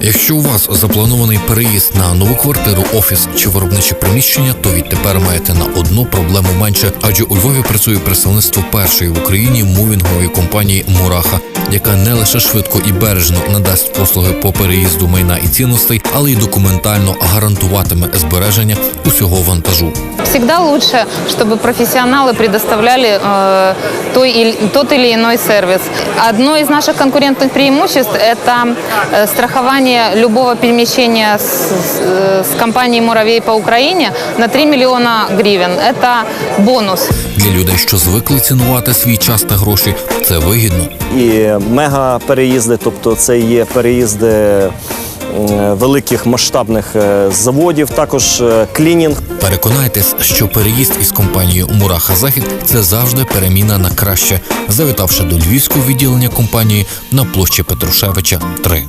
Якщо у вас запланований переїзд на нову квартиру, офіс чи виробниче приміщення, то відтепер маєте на одну проблему менше, адже у Львові працює представництво першої в Україні мувінгової компанії Мураха, яка не лише швидко і бережно надасть послуги по переїзду майна і цінностей, але й документально гарантуватиме збереження усього вантажу. Всегда лучше, чтобы профессионалы предоставляли э, той или, тот или иной сервис. Одно из наших конкурентных преимуществ – это э, страхование любого перемещения с, с, э, компанией «Муравей» по Украине на 3 миллиона гривен. Это бонус. Для людей, що звикли цінувати свій час та гроші, це вигідно. і мега переїзди, тобто це є переїзди великих масштабних е, заводів, також е, клінінг. Переконайтесь, що переїзд із компанією Мураха Захід це завжди переміна на краще, завітавши до львівського відділення компанії на площі Петрушевича 3.